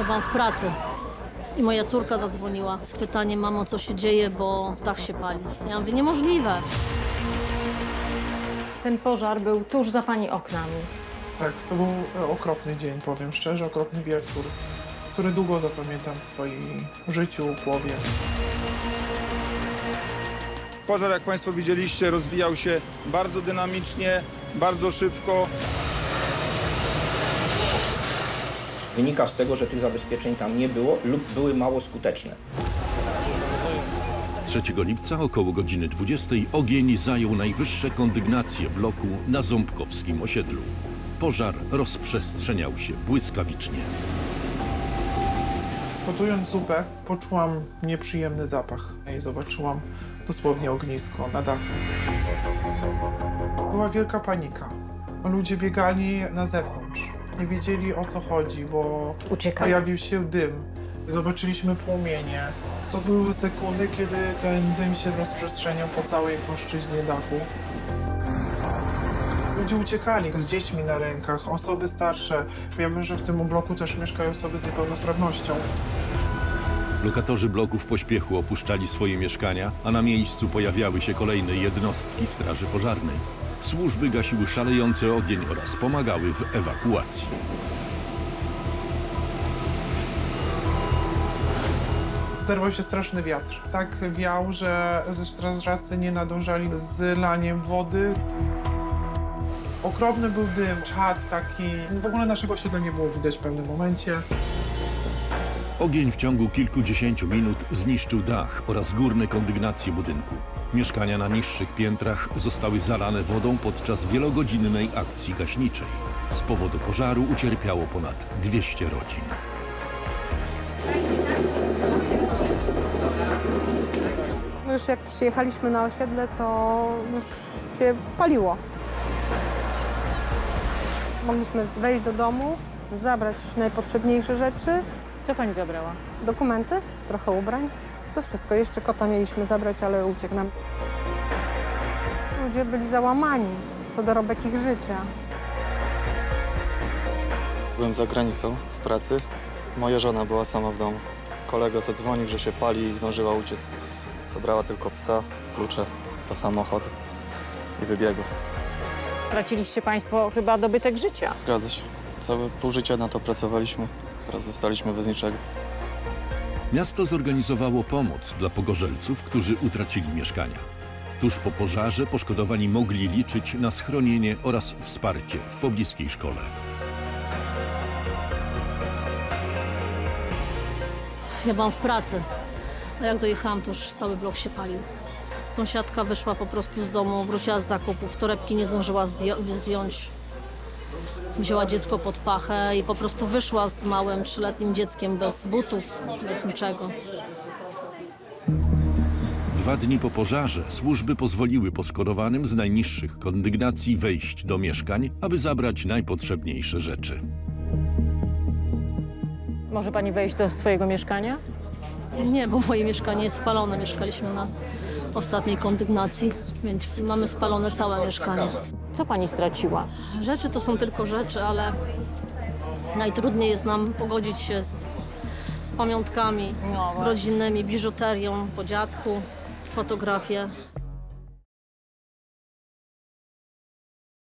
Ja byłam w pracy i moja córka zadzwoniła z pytaniem, mamo, co się dzieje, bo dach się pali. Ja mówię, niemożliwe. Ten pożar był tuż za pani oknami. Tak, to był e, okropny dzień, powiem szczerze, okropny wieczór, który długo zapamiętam w swoim życiu, głowie. Pożar, jak Państwo widzieliście, rozwijał się bardzo dynamicznie, bardzo szybko. Wynika z tego, że tych zabezpieczeń tam nie było lub były mało skuteczne. 3 lipca około godziny 20 ogień zajął najwyższe kondygnacje bloku na Ząbkowskim osiedlu. Pożar rozprzestrzeniał się błyskawicznie. Gotując zupę, poczułam nieprzyjemny zapach i zobaczyłam dosłownie ognisko na dachu. Była wielka panika. Ludzie biegali na zewnątrz. Nie wiedzieli o co chodzi, bo Uciekali. pojawił się dym. Zobaczyliśmy płomienie. To były sekundy, kiedy ten dym się rozprzestrzeniał po całej płaszczyźnie dachu. Ludzie uciekali z dziećmi na rękach, osoby starsze. Wiemy, że w tym bloku też mieszkają osoby z niepełnosprawnością. Lokatorzy bloku w pośpiechu opuszczali swoje mieszkania, a na miejscu pojawiały się kolejne jednostki Straży Pożarnej. Służby gasiły szalejący ogień oraz pomagały w ewakuacji. Zerwał się straszny wiatr. Tak wiał, że ze strażacy nie nadążali z laniem wody. Okropny był dym, czad taki. W ogóle naszego osiedla nie było widać w pewnym momencie. Ogień w ciągu kilkudziesięciu minut zniszczył dach oraz górne kondygnacje budynku. Mieszkania na niższych piętrach zostały zalane wodą podczas wielogodzinnej akcji gaśniczej. Z powodu pożaru ucierpiało ponad 200 rodzin. Już jak przyjechaliśmy na osiedle, to już się paliło. Mogliśmy wejść do domu, zabrać najpotrzebniejsze rzeczy, Co pani zabrała? dokumenty, trochę ubrań. To wszystko. Jeszcze kota mieliśmy zabrać, ale uciekł nam. Ludzie byli załamani. To dorobek ich życia. Byłem za granicą w pracy. Moja żona była sama w domu. Kolega zadzwonił, że się pali i zdążyła uciec. Zabrała tylko psa, klucze, po samochód i wybiegła. Straciliście państwo chyba dobytek życia. Zgadza się. Całe pół życia na to pracowaliśmy. Teraz zostaliśmy bez niczego. Miasto zorganizowało pomoc dla pogorzelców, którzy utracili mieszkania. Tuż po pożarze poszkodowani mogli liczyć na schronienie oraz wsparcie w pobliskiej szkole. Ja byłam w pracy, a jak dojechałam, to już cały blok się palił. Sąsiadka wyszła po prostu z domu, wróciła z zakupów, torebki nie zdążyła zdjąć. Wzięła dziecko pod pachę i po prostu wyszła z małym trzyletnim dzieckiem bez butów, bez niczego. Dwa dni po pożarze służby pozwoliły poszkodowanym z najniższych kondygnacji wejść do mieszkań, aby zabrać najpotrzebniejsze rzeczy. Może pani wejść do swojego mieszkania? Nie, bo moje mieszkanie jest spalone. Mieszkaliśmy na ostatniej kondygnacji, więc mamy spalone całe mieszkanie. Co pani straciła? Rzeczy to są tylko rzeczy, ale najtrudniej jest nam pogodzić się z, z pamiątkami No rodzinnymi, biżuterią po dziadku, fotografie.